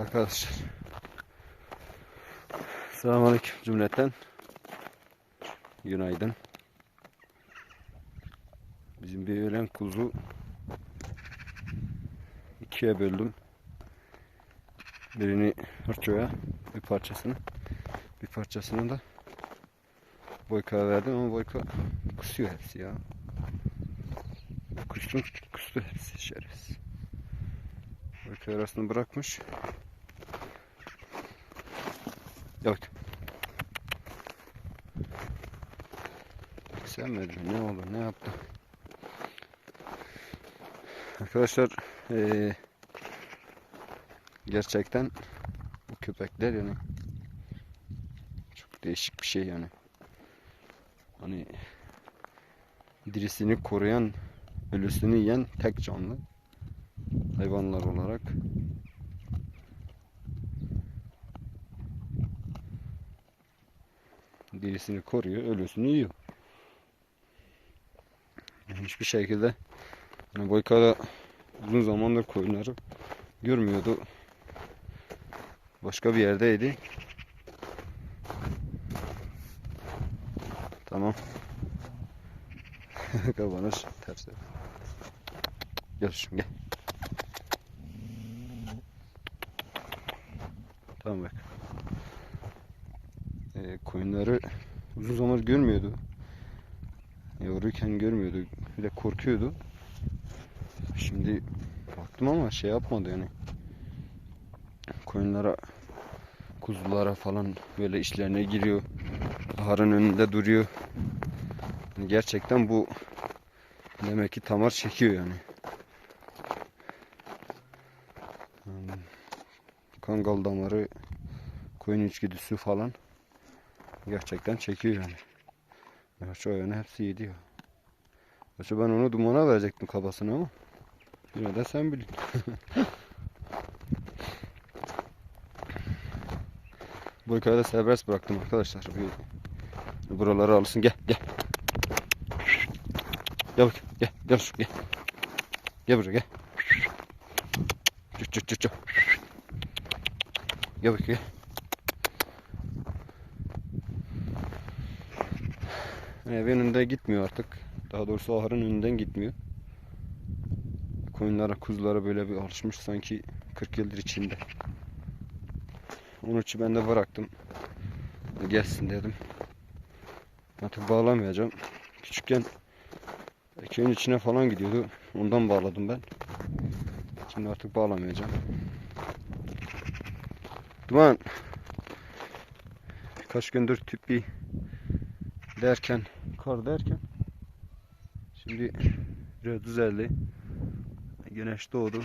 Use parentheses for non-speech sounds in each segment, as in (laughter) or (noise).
arkadaşlar. Selamünaleyküm cümleten. Günaydın. Bizim bir ölen kuzu ikiye böldüm. Birini hırçoya bir parçasını bir parçasını da Boyka'ya verdim ama Boyka kusuyor hepsi ya. Kuşun kustu hepsi şerefsiz. Boyka arasını bırakmış. Yok. Sevmedi. Ne oldu? Ne yaptı? Arkadaşlar eee, gerçekten bu köpekler yani çok değişik bir şey yani. Hani dirisini koruyan, ölüsünü yiyen tek canlı hayvanlar olarak dirisini koruyor, ölüsünü yiyor. Hiçbir şekilde hani Boyka'da uzun zamandır koyunları görmüyordu. Başka bir yerdeydi. Tamam. (laughs) Kapanış ters. Gel şimdi gel. Tamam bak. Koyunları uzun zaman görmüyordu. Yavruyken görmüyordu. Bir de korkuyordu. Şimdi baktım ama şey yapmadı yani. Koyunlara kuzulara falan böyle işlerine giriyor. Baharın önünde duruyor. Gerçekten bu demek ki tamar çekiyor yani. Hmm, Kangal damarı, koyun içgüdüsü falan gerçekten çekiyor yani. Ya şu ayağını hepsi yedi ya. Gerçi ben onu dumana verecektim kabasına ama yine de sen bilin. (laughs) Bu hikayede serbest bıraktım arkadaşlar. Buraları alsın gel gel. Gel bak gel gel şu gel. Gel buraya gel. Çık çık çık çık. Gel bak gel. Evin önünde gitmiyor artık. Daha doğrusu ahırın önünden gitmiyor. Koyunlara, kuzulara böyle bir alışmış sanki 40 yıldır içinde. Onun için ben de bıraktım. Gelsin dedim. Artık bağlamayacağım. Küçükken köyün içine falan gidiyordu. Ondan bağladım ben. Şimdi artık bağlamayacağım. Duman. Birkaç gündür tüp bir derken, kar derken şimdi biraz düzeldi. Güneş doğdu.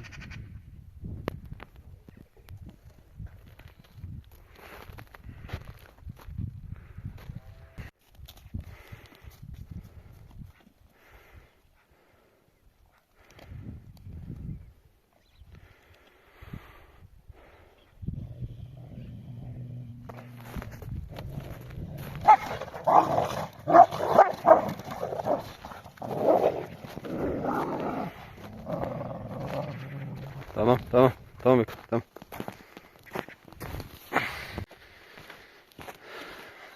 Tamam, tamam. Eko, tamam.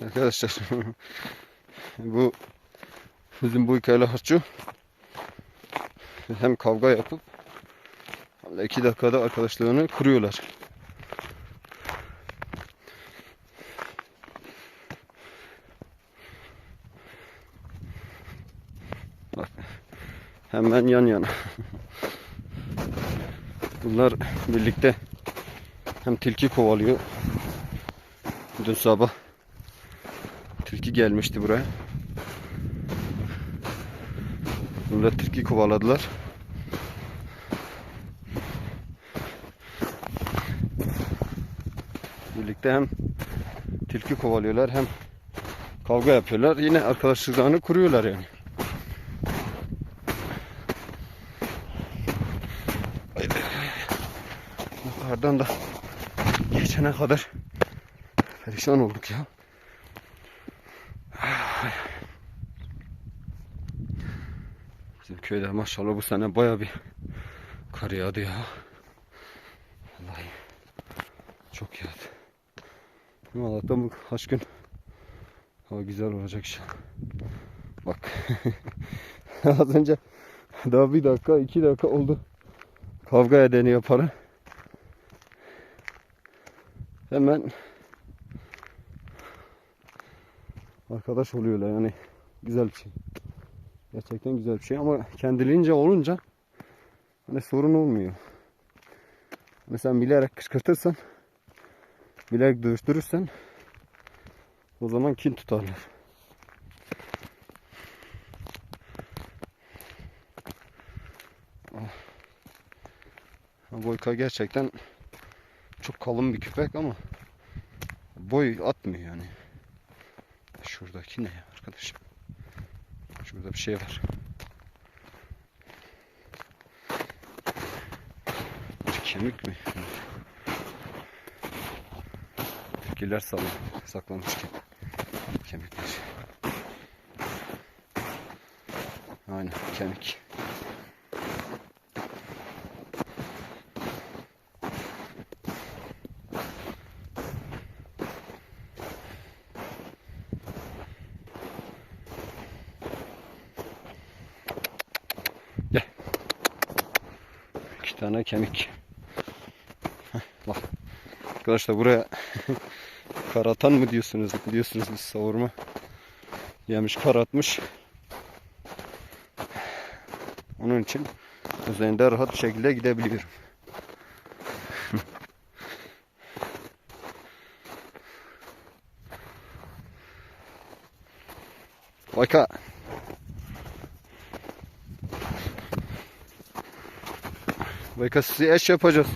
Arkadaşlar (laughs) bu bizim bu hikayeli harçu hem kavga yapıp hem de iki dakikada arkadaşlığını kuruyorlar. Bak hemen yan yana. (laughs) Bunlar birlikte hem tilki kovalıyor. Dün sabah tilki gelmişti buraya. Bunlar tilki kovaladılar. Birlikte hem tilki kovalıyorlar hem kavga yapıyorlar. Yine arkadaşlıklarını kuruyorlar yani. Yukarıdan da geçene kadar perişan olduk ya. Bizim köyde maşallah bu sene baya bir kar yağdı ya. Vallahi. Çok mi? Allah'tan bu kaç gün hava güzel olacak inşallah. Bak. (laughs) Az önce daha bir dakika iki dakika oldu. Kavga edeni yaparı. Hemen arkadaş oluyorlar yani güzel bir şey. Gerçekten güzel bir şey ama kendiliğince olunca hani sorun olmuyor. Mesela bilerek kışkırtırsan bilerek dövüştürürsen o zaman kin tutarlar. Ah. Boyka gerçekten çok kalın bir köpek ama boy atmıyor yani. Şuradaki ne arkadaşım? Şurada bir şey var. Bir kemik mi? Tilkiler salın, saklamışken. Kemikler. Aynen kemik. İki tane kemik. Heh, bak. Arkadaşlar buraya (laughs) karatan mı diyorsunuz? Diyorsunuz biz savurma. Yemiş karatmış. Onun için üzerinde rahat şekilde gidebiliyorum. (laughs) Vayka. Vayka sizi eş yapacağız.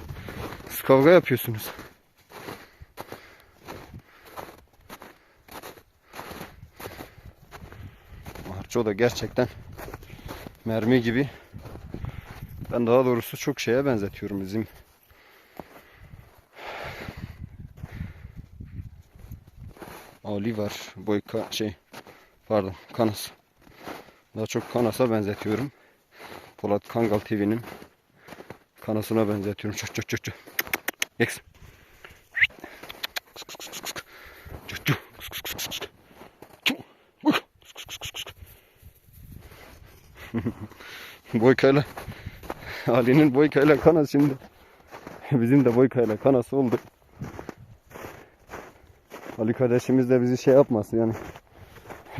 Siz kavga yapıyorsunuz. Harço da gerçekten mermi gibi. Ben daha doğrusu çok şeye benzetiyorum bizim. Ali var. Boyka şey pardon Kanas. Daha çok Kanas'a benzetiyorum. Polat Kangal TV'nin Kanas'ına benzetiyorum. Çok çok çok çok. X. (laughs) Boykayla Ali'nin Boykayla Kanas şimdi (laughs) bizim de Boykayla Kanas oldu. Ali kardeşimiz de bizi şey yapmasın yani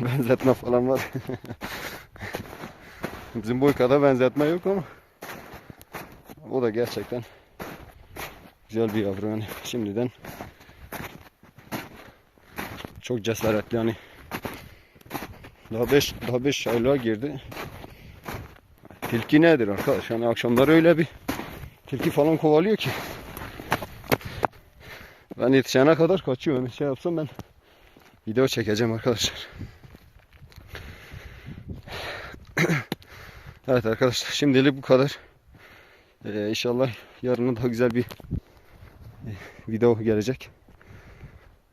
(laughs) benzetme falan var. bizim Boyka'da benzetme yok ama o da gerçekten güzel bir yavru yani şimdiden çok cesaretli yani daha 5 daha 5 aylığa girdi. Tilki nedir arkadaş? Yani akşamları öyle bir tilki falan kovalıyor ki. Ben yetişene kadar kaçıyor. Yani şey yapsam ben video çekeceğim arkadaşlar. evet arkadaşlar şimdilik bu kadar. Ee, inşallah yarın daha güzel bir e, video gelecek.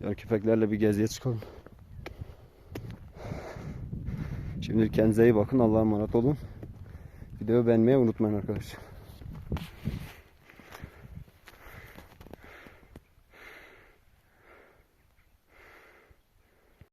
Yani köpeklerle bir geziye çıkalım. Şimdilik kendinize iyi bakın. Allah'a emanet olun. Videoyu beğenmeyi unutmayın arkadaşlar.